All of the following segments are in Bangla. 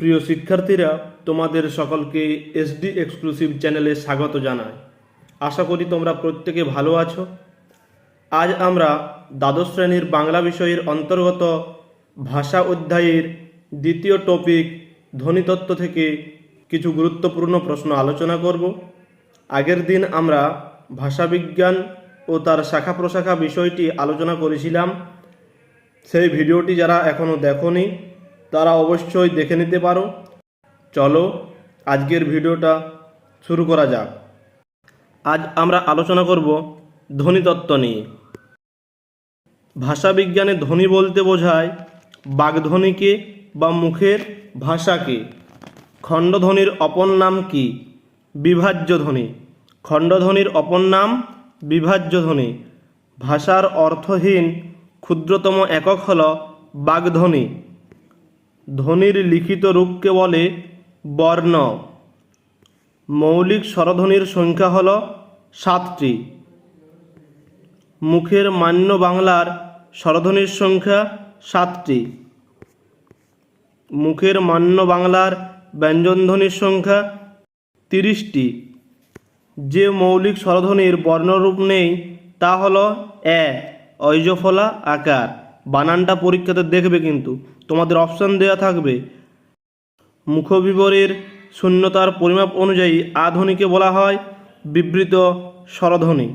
প্রিয় শিক্ষার্থীরা, তোমাদের সকলকে এসডি এক্সক্লুসিভ চ্যানেলে স্বাগত জানাই। আশা করি তোমরা প্রত্যেকে ভালো আছো। আজ আমরা দ্বাদশ শ্রেণির বাংলা বিষয়ের অন্তর্গত ভাষা অধ্যায়ের দ্বিতীয় টপিক ধ্বনিতত্ত্ব থেকে কিছু গুরুত্বপূর্ণ প্রশ্ন আলোচনা করব। আগের দিন আমরা ভাষাবিজ্ঞান ও তার শাখা প্রশাখা বিষয়টি আলোচনা করেছিলাম। সেই ভিডিওটি যারা এখনও দেখনি তারা অবশ্যই দেখে নিতে পারো। চলো, আজকের ভিডিওটা শুরু করা যাক। আজ আমরা আলোচনা করব ধ্বনিতত্ত্ব নিয়ে। ভাষাবিজ্ঞানে ধ্বনি বলতে বোঝায় বাগধ্বনিকে বা মুখের ভাষাকে। খণ্ডধ্বনির অপর নাম কি? বিভাজ্য ধ্বনি খণ্ডধ্বনির অপর নাম বিভাজ্য ধ্বনি ভাষার অর্থহীন ক্ষুদ্রতম একক হল বাগধ্বনি। ধ্বনির লিখিত রূপকে বলে বর্ণ। মৌলিক স্বরধ্বনির সংখ্যা হল সাতটি। মুখের মান্য বাংলার স্বরধ্বনির সংখ্যা সাতটি। মুখের মান্য বাংলার ব্যঞ্জনধ্বনির সংখ্যা তিরিশটি। যে মৌলিক স্বরধ্বনির বর্ণরূপ নেই, তা হল এ, ঐজফলা আকার। বানানটা পরীক্ষাতে দেখবে কিন্তু। তোমাদের অপশান দেওয়া থাকবে। মুখবিবরের শূন্যতার পরিমাপ অনুযায়ী আধ্বনিকে বলা হয় বিবৃত স্বরধ্বনি।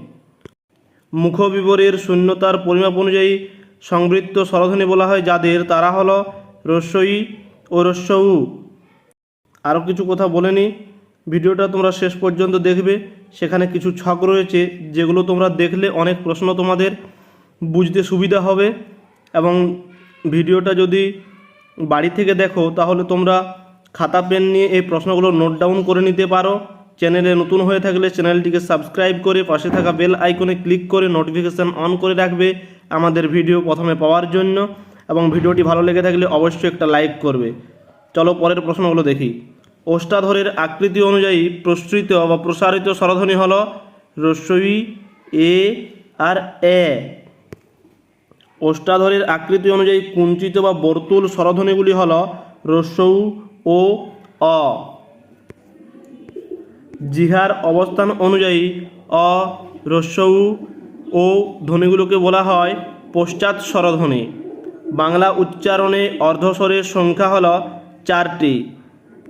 মুখবিবরের শূন্যতার পরিমাপ অনুযায়ী সংবৃত্ত স্বরধ্বনি বলা হয় যাদের, তারা হলো রস্যই ও রস্যউ। আরও কিছু কথা বলে নিই ভিডিওটা তোমরা শেষ পর্যন্ত দেখবে। সেখানে কিছু ছক রয়েছে, যেগুলো তোমরা দেখলে অনেক প্রশ্ন তোমাদের বুঝতে সুবিধা হবে। এবং ভিডিওটা যদি বাড়ি থেকে দেখো, তাহলে তোমরা খাতা, পেন নিয়ে এই প্রশ্নগুলো নোট ডাউন করে নিতে পারো। চ্যানেলে নতুন হয়ে থাকলে চ্যানেলটিকে সাবস্ক্রাইব করে পাশে থাকা বেল আইকনে ক্লিক করে নোটিফিকেশান অন করে রাখবে আমাদের ভিডিও প্রথমে পাওয়ার জন্য এবং ভিডিওটি ভালো লেগে থাকলে অবশ্যই একটা লাইক করবে। চলো পরের প্রশ্নগুলো দেখি। অষ্টাধরের আকৃতি অনুযায়ী প্রসৃত বা প্রসারিত স্বরধ্বনি হল রস্বই এ আর এ। অষ্টাধরের আকৃতি অনুযায়ী কুঞ্চিত বা বর্তুল স্বরধ্বনিগুলি হল রস্যৌ ও অ। জিহার অবস্থান অনুযায়ী অ রস্যৌ ও ধ্বনিগুলোকে বলা হয় পশ্চাৎ স্বরধ্বনি। বাংলা উচ্চারণে অর্ধস্বরের সংখ্যা হল চারটি।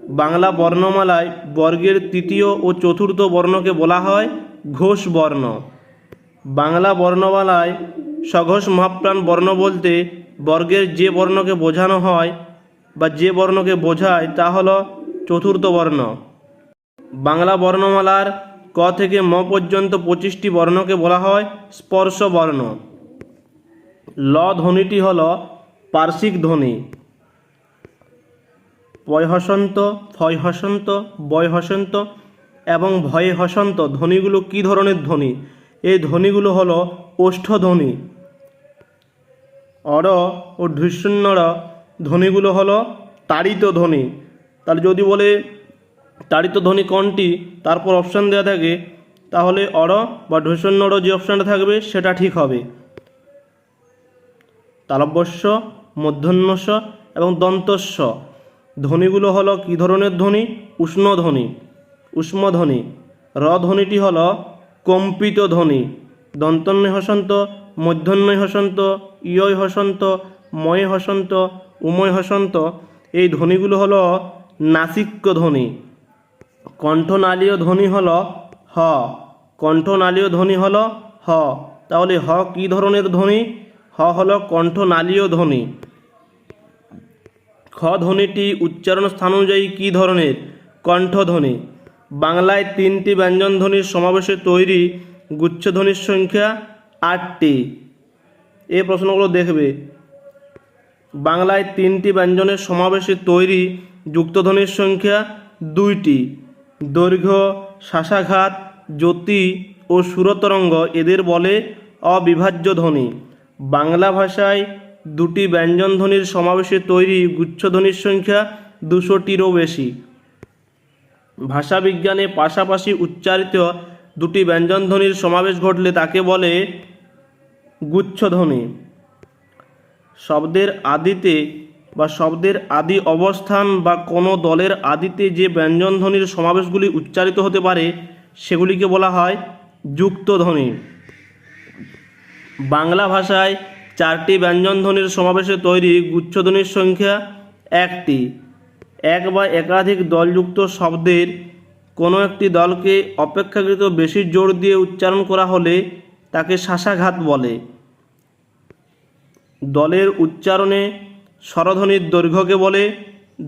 বাংলা বর্ণমালায় বর্গের তৃতীয় ও চতুর্থ বর্ণকে বলা হয় ঘোষ বর্ণ। বাংলা বর্ণমালায় সঘোষ মহাপ্রাণ বর্ণ বলতে, বর্গের যে বর্ণকে বোঝানো হয় বা যে বর্ণকে বোঝায় তা হল চতুর্থ বর্ণ। বাংলা বর্ণমালার ক থেকে ম পর্যন্ত পঁচিশটি বর্ণকে বলা হয় স্পর্শ বর্ণ। ল ধ্বনিটি হল পার্শ্বিক ধ্বনি। পয় হসন্ত, ফয় হসন্ত, বয় হসন্ত এবং ভয়ে হসন্ত ধ্বনিগুলো কী ধরনের ধ্বনি? এই ধ্বনিগুলো হলো ওষ্ঠধ্বনি অর ও ঢৃষ্যন্নর ধ্বনিগুলো হলো তাড়িত ধ্বনি। তাহলে যদি বলে তাড়িত ধ্বনি কোনটি? তারপর অপশান দেওয়া থাকে, তাহলে অর বা ঢৈষণ্যর যে অপশানটা থাকবে সেটা ঠিক হবে। তালব্যস্য মধ্যন্যস্য এবং দন্তস্য। ধ্বনিগুলো হলো কী ধরনের ধ্বনি? উষ্ণ ধ্বনি, উষ্ম ধ্বনি। র ধ্বনিটি হলো কম্পিত ধ্বনি। দন্তন্নয় হসন্ত মধ্যন্নয় হসন্ত ইয় হসন্ত, ময় হসন্ত, উময় হসন্ত, এই ধ্বনিগুলো হলো নাসিক্য ধ্বনি। কণ্ঠনালীয় ধ্বনি হলো হ। কণ্ঠনালীয় ধ্বনি হলো হ। তাহলে হ কি ধরনের ধ্বনি? হ হলো কণ্ঠনালীয় ধ্বনি। খ ধ্বনিটি উচ্চারণ স্থান অনুযায়ী কী ধরনের? কণ্ঠধ্বনি বাংলায় তিনটি ব্যঞ্জন ধ্বনির সমাবেশে তৈরি গুচ্ছধ্বনির সংখ্যা আটটি। এই প্রশ্নগুলো দেখবে। বাংলায় তিনটি ব্যঞ্জনের সমাবেশে তৈরি যুক্তধ্বনির সংখ্যা দুইটি। দৈর্ঘ্য শ্বাসাঘাত জ্যোতি ও সুরতরঙ্গ এদের বলে অবিভাজ্য ধ্বনি। বাংলা ভাষায় দুটি ব্যঞ্জন ধ্বনির সমাবেশে তৈরি গুচ্ছধ্বনির সংখ্যা দুশোটিরও বেশি। ভাষাবিজ্ঞানে পাশাপাশি উচ্চারিত দুটি ব্যঞ্জনধ্বনির সমাবেশ ঘটলে তাকে বলে গুচ্ছধ্বনি। শব্দের আদিতে বা শব্দের আদি অবস্থান বা কোনো দলের আদিতে যে ব্যঞ্জনধ্বনির সমাবেশগুলি উচ্চারিত হতে পারে, সেগুলিকে বলা হয় যুক্তধ্বনি। বাংলা ভাষায় চারটি ব্যঞ্জনধ্বনির সমাবেশে তৈরি গুচ্ছধ্বনির সংখ্যা একটি। এক বা একাধিক দলযুক্ত শব্দের কোনো একটি দলকে অপেক্ষাকৃত বেশি জোর দিয়ে উচ্চারণ করা হলে তাকে শাসাঘাত বলে। দলের উচ্চারণে স্বরধ্বনির দৈর্ঘ্যকে বলে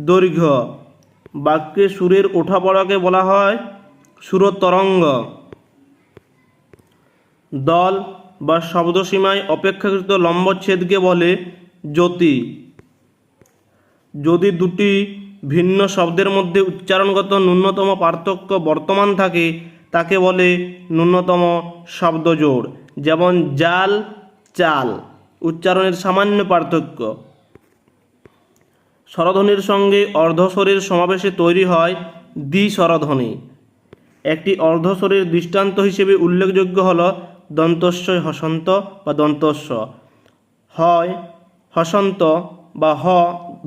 দৈর্ঘ্য। বাক্যে সুরের ওঠা পড়াকে বলা হয় সুরতরঙ্গ। দল বা শব্দসীমায় অপেক্ষাকৃত লম্বচ্ছেদকে বলে জ্যোতি। যদি দুটি ভিন্ন শব্দের মধ্যে উচ্চারণগত ন্যূনতম পার্থক্য বর্তমান থাকে তাকে বলে ন্যূনতম শব্দজোড়, যেমন জাল, চাল, উচ্চারণের সামান্য পার্থক্য। স্বরধ্বনির সঙ্গে অর্ধস্বরের সমাবেশে তৈরি হয় দ্বিস্বরধ্বনি। একটি অর্ধস্বরের দৃষ্টান্ত হিসেবে উল্লেখযোগ্য হল দন্তস্বয় হসন্ত বা দন্তস্ব। হয় হসন্ত বা হ,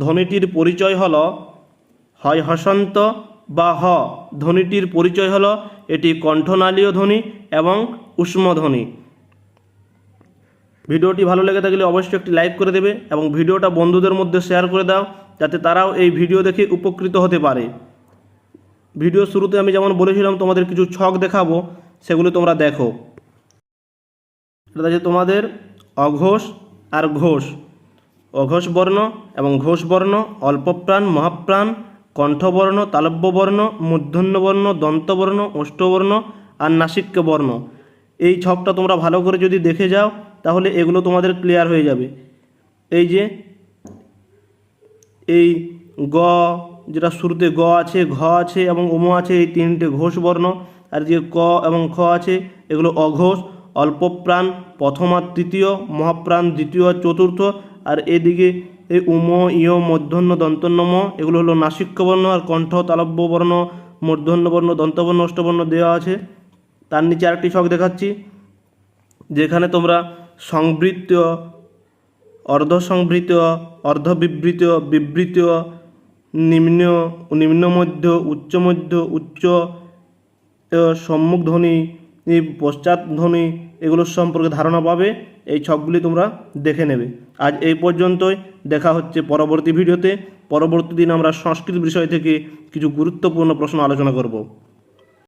ধ্বনিটির পরিচয় হল হয় হসন্ত বা হ ধ্বনিটির পরিচয় হল এটি কণ্ঠনালীয় ধ্বনি এবং উষ্ম ধ্বনি। ভিডিওটি ভালো লেগে থাকলে অবশ্যই একটি লাইক করে দেবে এবং ভিডিওটা বন্ধুদের মধ্যে শেয়ার করে দাও যাতে তারাও এই ভিডিও দেখে উপকৃত হতে পারে। ভিডিও শুরুতে আমি যেমন বলেছিলাম, তোমাদের কিছু ছক দেখাবো, সেগুলো তোমরা দেখো। এটা তোমাদের অঘোষ আর ঘোষ। অঘোষ বর্ণ এবং ঘোষ বর্ণ, অল্পপ্রাণ, মহাপ্রাণ কণ্ঠবর্ণ তালব্য বর্ণ মূর্ধন্য বর্ণ দন্তবর্ণ, অষ্টবর্ণ আর নাসিক্য বর্ণ এই ছকটা তোমরা ভালো করে যদি দেখে যাও, তাহলে এগুলো তোমাদের ক্লিয়ার হয়ে যাবে। এই যে, এই গ, যেটা শুরুতে গ আছে, ঘ আছে এবং উম আছে, এই তিনটে ঘোষ বর্ণ আর যে ক এবং খ আছে, এগুলো অঘোষ, অল্পপ্রাণ, প্রথম আর তৃতীয়, মহাপ্রাণ, দ্বিতীয় আর চতুর্থ। আর এদিকে এই উম, ইয়, মধ্যাহ্ন দন্তন্য ম এগুলো হলো নাসিক্য বর্ণ আর কণ্ঠ তালব্য বর্ণ মূর্ধন্য বর্ণ দন্তবর্ণ, অষ্টবর্ণ দেওয়া আছে। তার নিচে আরেকটি ছক দেখাচ্ছি, যেখানে তোমরা সংবৃত্ত অর্ধসংবৃত অর্ধবিবৃত, বিবৃত, নিম্ন নিম্ন মধ্য উচ্চ মধ্য উচ্চ এগুলো সম্পর্কে ধারণা পাবে, এই ছকগুলি তোমরা দেখে নেবে। আজ এই পর্যন্তই, দেখা হচ্ছে পরবর্তী ভিডিওতে। পরবর্তী দিন আমরা সংস্কৃত বিষয় থেকে কিছু গুরুত্বপূর্ণ প্রশ্ন আলোচনা করব।